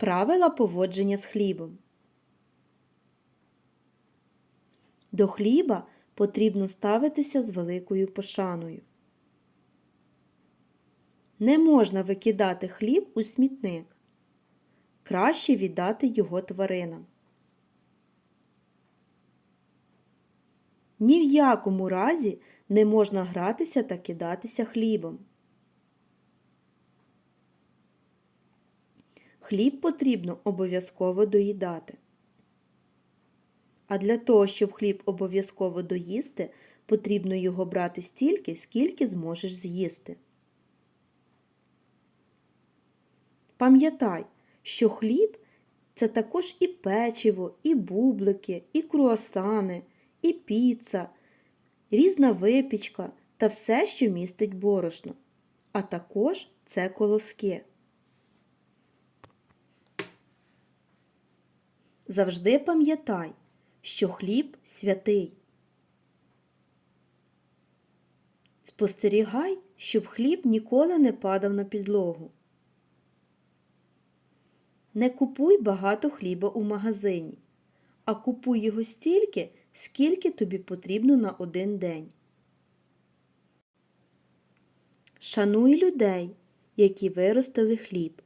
Правила поводження з хлібом. До хліба потрібно ставитися з великою пошаною. Не можна викидати хліб у смітник. Краще віддати його тваринам. Ні в якому разі не можна гратися та кидатися хлібом. Хліб потрібно обов'язково доїдати. А для того, щоб хліб обов'язково доїсти, потрібно його брати стільки, скільки зможеш з'їсти. Пам'ятай, що хліб це також і печиво, і бублики, і круасани, і піца, різна випічка та все, що містить борошно. А також це колоски. Завжди пам'ятай, що хліб святий. Спостерігай, щоб хліб ніколи не падав на підлогу. Не купуй багато хліба у магазині, а купуй його стільки, скільки тобі потрібно на один день. Шануй людей, які виростили хліб.